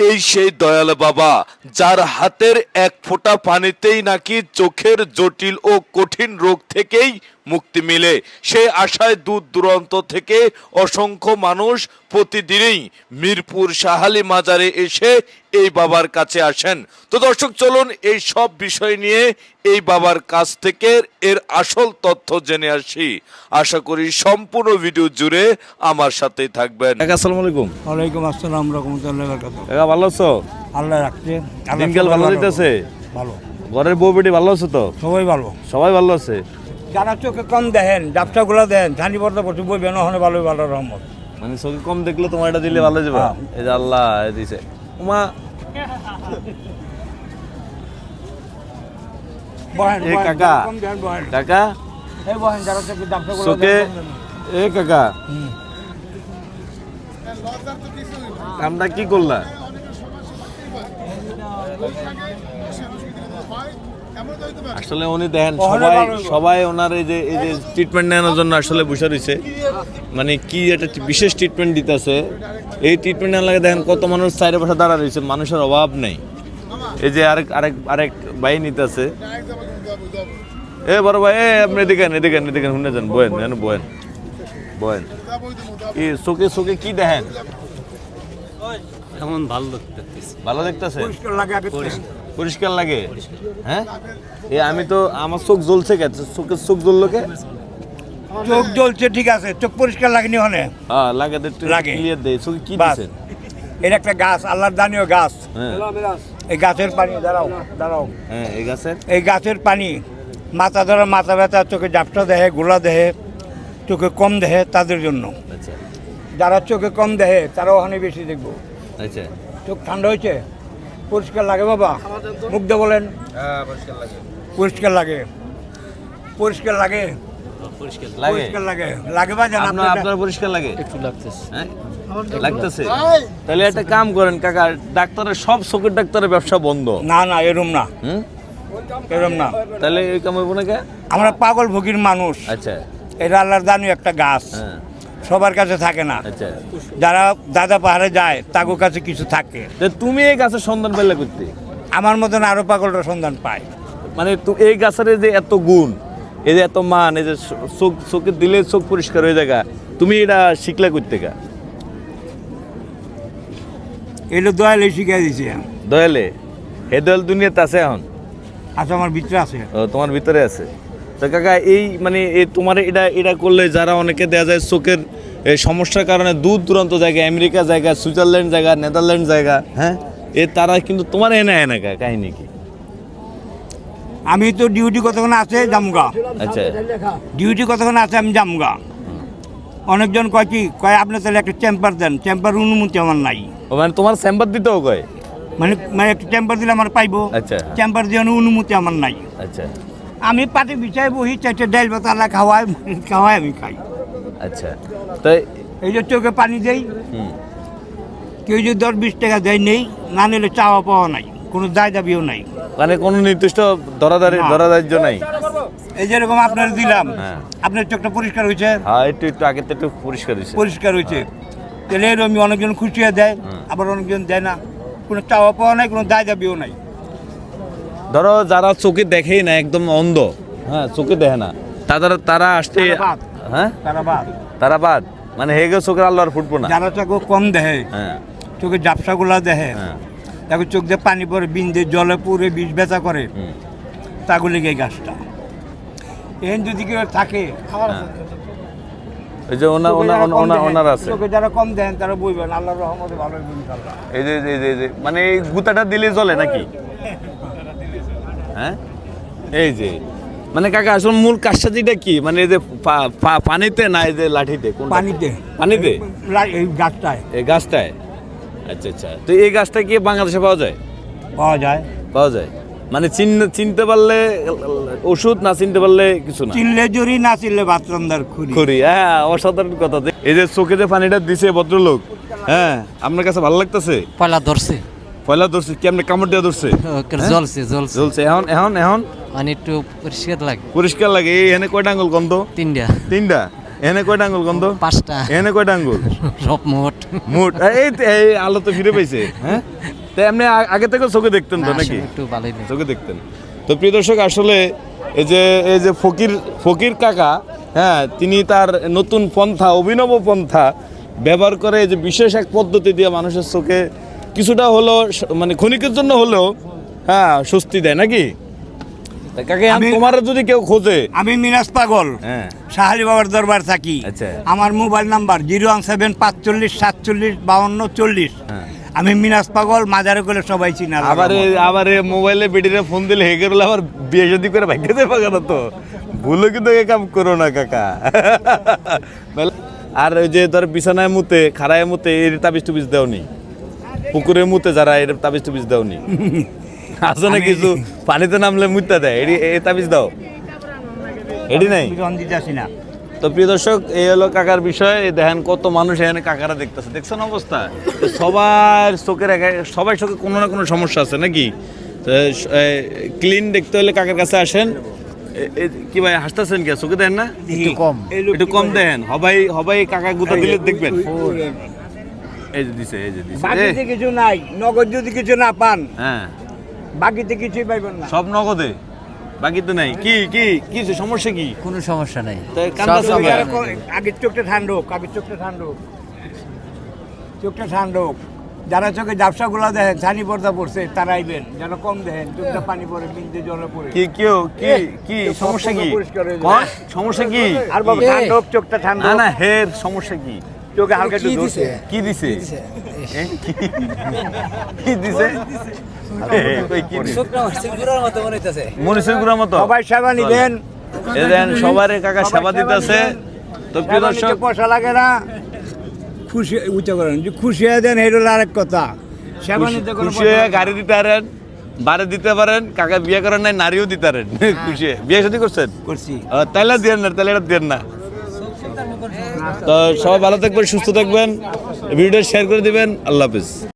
এই সেই দয়াল বাবা, যার হাতের এক ফোঁটা পানিতেই নাকি চোখের জটিল ও কঠিন রোগ থেকেই মুক্তি মিলে। সেই আশায় দূর দূরান্ত থেকে অসংখ্য মানুষ প্রতিদিনই মিরপুর সাহালি মাজারে এসে এই বাবার কাছে আসেন। তো দর্শক চলুন এই সব বিষয় নিয়ে এই বাবার কাছ থেকে এর আসল তথ্য জেনে আসি। আশা করি সম্পূর্ণ ভিডিও জুড়ে আমার সাথেই থাকবেন। আসসালামু আলাইকুম। ওয়ালাইকুম আসসালাম রহমতুল্লাহ বরকাতুহ কাকা ভালো আছো? আল্লাহ রাখছে। দিনকাল ভালো দিতেছে ভালো। ঘরের বউ বেটি ভালো আছে তো? সবাই ভালো। সবাই ভালো আছে? যারা চোখে কম দেখেন ব্যবসাগুলো দেন ধানি পর্দা পড়ছে বই বেন হলে ভালোই ভালো রহমত মানে চোখে কম দেখলে তোমার এটা দিলে ভালো যাবে হ্যাঁ। এই যে আল্লাহ দিছে কাকা। কাকা এই বহেন যারা চোখে চোখে। এ কাকা হুম। কি করলা আসলে উনি দেখেন সবাই সবাই ওনার এই যে এই যে ট্রিটমেন্ট নেওয়ার জন্য আসলে বসে রয়েছে। মানে কি একটা বিশেষ ট্রিটমেন্ট দিতেছে এই ট্রিটমেন্ট নেওয়ার লাগে দেখেন কত মানুষ চাইরে পাশে দাঁড়া রয়েছে মানুষের অভাব নেই। এই যে আরেক আরেক আরেক ভাই নিতেছে। এ বড় ভাই এ আপনি এদিকে এদিকে এদিকে শুনে যান বয়েন জানো বয়েন বয়েন। কি চোখে চোখে কি দেখেন? এখন ভালো দেখতেছি। ভালো দেখতেছে? পরিষ্কার লাগে আগে থেকে। পরিষ্কার লাগে? হ্যাঁ? এ আমি তো আমার চোখ জ্বলছে কে? চোখের চোখ জ্বললো কে? চোখ জ্বলছে ঠিক আছে। চোখ পরিষ্কার লাগেনি হলে হ্যাঁ লাগে লাগে। ক্লিয়ার দেয় চোখে কি। দিছেন এটা একটা গাছ আল্লাহর দানীয় গাছ। হ্যাঁ। এই গাছের পানি দাঁড়াও দাঁড়াও। হ্যাঁ এই গাছের? এই গাছের পানি মাথা ধরা মাথা ব্যথা চোখে জাপটা দেহে গোলা দেহে চোখে কম দেহে তাদের জন্য। আচ্ছা। যারা চোখে কম দেহে তারা ওখানে বেশি দেখব। আচ্ছা। চোখ ঠান্ডা হয়েছে? পরিষ্কার লাগে বাবা। মুখ দিয়ে বলেন। পরিষ্কার লাগে। পরিষ্কার লাগে। পরিষ্কার লাগে। লাগে। লাগে। বা জান আপনার আপনার পরিষ্কার লাগে? একটু লাগতেছে। হ্যাঁ? লাগতেছে? তাহলে একটা কাম করেন কাকা ডাক্তারের সব চোখের ডাক্তারের ব্যবসা বন্ধ। না না এরম না। হুম? এরম না। তাহলে এই কাম না আমরা পাগল ভুগির মানুষ। আচ্ছা। এটা আল্লাহর দানু একটা গাছ। হ্যাঁ। সবার কাছে থাকে না। আচ্ছা যারা দাদা পাহাড়ে যায় তাদের কাছে কিছু থাকে। তা তুমি এই গাছের সন্ধান পেলে করতে আমার মতন আরও পাগলটা সন্ধান পায়। মানে তু- এই গাছের এই যে এত গুণ এই যে এত মান এই যে চোখ চোখে দিলে চোখ পরিষ্কার হয়ে যায় তুমি এটা শিখলে করতে গা এগুলো দয়ালে শিখিয়ে দিছে। দয়ালে? হে দয়াল দুনিয়াতে আছে এখন? আচ্ছা আমার ভিতরে আছে। ও, তোমার ভিতরে আছে? তো কাকা এই মানে তোমার এটা এটা করলে যারা অনেকে দেয়া যায় চোখের এই সমস্যার কারণে দূর দূরান্ত জায়গা আমেরিকা জায়গা সুইজারল্যান্ড জায়গা নেদারল্যান্ড জায়গা হ্যাঁ? এ তারা কিন্তু তোমার এনে এনে কাহিনী কি? আমি তো ডিউটি কতক্ষণ আছে জামগা আচ্ছা। ডিউটি কতক্ষণ আছে আমি জামগা অনেকজন কয় কি কয় আপনি তাহলে একটা চেম্বার দেন। চেম্বার অনুমতি আমার নাই। ও মানে তোমার চেম্বার দিতেও কয়? মানে মানে একটা চেম্বার দিলে আমার পাইবো। আচ্ছা। চেম্বার দিয়ে অনুমতি আমার নাই। আচ্ছা। আমি পাটি বিছাই বহি চারটে ডাইল বাতালা খাওয়াই খাওয়াই আমি খাই। আচ্ছা। তাই এই যে চোখে পানি দেই কেউ যদি দশ বিশ টাকা দেয় নেই না নিলে চাওয়া পাওয়া নাই কোনো দায় দাবিও নাই। মানে কোনো নির্দিষ্ট ধরাধারি না। ধরাধার্য নাই? এই যেরকম আপনার দিলাম হ্যাঁ। আপনার চোখটা পরিষ্কার হয়েছে। হ্যাঁ একটু একটু আগে তো একটু পরিষ্কার হয়েছে। পরিষ্কার হয়েছে। তাহলে এরকম অনেকজন খুশি হয়ে দেয়। আবার অনেকজন দেয় না। কোনো চাওয়া পাওয়া নাই কোনো দায় দাবিও নাই। ধরো যারা চোখে দেখেই না একদম অন্ধ হ্যাঁ চোখে দেখে না তারা তারা আসতে হ্যাঁ? তারা বাদ তারা বাদ মানে হেগে চোখের আল্লাহ আর ফুটবো না। যারা চোখে কম দেহে হ্যাঁ। চোখে জাপসাগুলা দেহে হ্যাঁ। তাকে চোখ দিয়ে পানি পরে বিন্দে জলে পুরে বিষ ব্যথা করে। তাগুলি এই গাছটা। এহেন যদি কেউ থাকে হ্যাঁ। ওই যে ওনা ওনা ওনা- ওনার আছে। চোখে যারা কম দেন তারা বইবেন আল্লাহর রহমতে ভালো ইনশাল্লাহ এই এই যে- এই যে মানে এই গুতাটা দিলে চলে নাকি? হ্যাঁ? এই যে। মানে কাকা আসলে মূল কাজটা কি? মানে এই যে পানিতে না এই যে লাঠিতে? পানিতে। পানিতে? এই গাছটায়। এই গাছটায়? আচ্ছা আচ্ছা। তো এই গাছটা কি বাংলাদেশে পাওয়া যায়? পাওয়া যায়। পাওয়া যায়? মানে চিনতে চিনতে পারলে ওষুধ না চিনতে পারলে কিছু না? চিনলে জুরি না চিনলে বাথরুমদার খুরি। করি হ্যাঁ অসাধারণ কথা। এই যে চোখে যে পানিটা দিছে ভদ্রলোক হ্যাঁ আপনার কাছে ভালো লাগতেছে? পয়লা ধরছে। পয়লা ধরছে কেমনে কামড় দিয়ে ধরছে? ওকে হ্যাঁ? জ্বলছে জ্বলছে। এখন এখন এখন? মানে একটু পরিষ্কার লাগে। পরিষ্কার লাগে এই এনে কয়টা আঙ্গুল গন্ধ? তিনটা। তিনটা? এনে কয়টা আঙ্গুল গন্ধ? পাঁচটা। এনে কয়টা আঙ্গুল? সব মোট। মুট। এই এই আলো তো ফিরে পাইছে হ্যাঁ? তো এমনি আগে থেকে চোখে দেখতেন তো নাকি? একটু ভালোই। চোখে দেখতেন। তো প্রিয় দর্শক আসলে এই যে এই যে ফকির ফকির কাকা হ্যাঁ তিনি তার নতুন পন্থা অভিনব পন্থা ব্যবহার করে এই যে বিশেষ এক পদ্ধতি দিয়ে মানুষের চোখে কিছুটা হলো মানে ক্ষণিকের জন্য হলেও হ্যাঁ স্বস্তি দেয় নাকি? তোমার যদি কেউ খোঁজে। আমি মিনাজ পাগল। হ্যাঁ। সাহালি বাবার দরবার থাকি। আচ্ছা। আমার mobile number zero one seven পাঁচচল্লিশ সাতচল্লিশ বাউন্ন চল্লিশ। হ্যাঁ। আমি মিনাজ পাগল মাজারে করে সবাই চিনা আবার আবার মোবাইলে বেটিরে ফোন দিলে হেগে গেলে আবার বিয়ে শাদি করে ভাগ্য দেবে কেন তো? ভুলে কিন্তু এ কাম করো না কাকা। আর ওই যে ধর বিছানায় মুতে খাড়ায় মুতে এর তাবিজ টুবিজ দেওনি? পুকুরে মুতে যারা এর তাবিজ টুবিজ দেওনি। আছে না কিছু পানিতে নামলে মুততে দেয়। এডি এ তাবিজ দাও। এডি নাই? না। তো প্রিয় দর্শক এই হলো কাকার বিষয়। এই দেখেন কত মানুষ এখানে কাকারা দেখতেছে। দেখছেন অবস্থা? সবার চোখের একা- সবার চোখে কোনো না কোনো সমস্যা আছে নাকি? ক্লিন দেখতে হলে কাকার কাছে আসেন। কি ভাই হাসতেছেন কে? চোখে দেন না? একটু কম। একটু কম দেন হবাই হবাই কাকা গুতা দিলে দেখবেন। এই যে দিছে এই যে দিছে। বাকিতে কিছু নাই নগদ যদি কিছু না পান হ্যাঁ। বাকিতে কিছুই পাইবেন না। সব নগদে? বাকি নাই। কি কি কি সমস্যা কি? কোনো সমস্যা নাই। তো কান্দাছেন সব কে? সব- আগের চোখটা ঠান্ডা হোক আগের চোখটা ঠান্ডা হোক। চোখটা ঠান্ডা হোক। যারা চোখে জাপসাগুলো দেখেন ছানি পর্দা পড়ছে তারা আইবেন যেন কম দেখেন চোখটা পানি পড়ে বিন্দু জলে পড়ে। কি কেউ কি কি সমস্যা কি? সমস্যা কি? আর বাবা ঠান্ডা হোক চোখটা ঠান্ডা না হের সমস্যা কি? চোখে হালকা একটু কি দিছে? কি- কি দিছে? এ, কই কি দিছে? মরিচের গুঁড়া মতো সবাই সেবা নিবেন। এ দেন সবারে কাকা সেবা দিতেছে। তো প্রিয় দর্শক পয়সা লাগে না। খুশি উচ্চ করেন যে খুশি হয়ে দেন এটা আরেক কথা। সেবা নিতে খুশি হয়ে গাড়ি দিতে পারেন বাড়ি দিতে পারেন কাকা বিয়ে করেন নাই নারীও দিতে পারেন। খুশি বিয়ে শাদী করছেন? করছি। তাইলে দিয়েন না তাহলে এটা দিয়েন না। তো সবাই ভালো থাকবেন সুস্থ থাকবেন ভিডিওটা শেয়ার করে দিবেন আল্লাহ হাফিজ।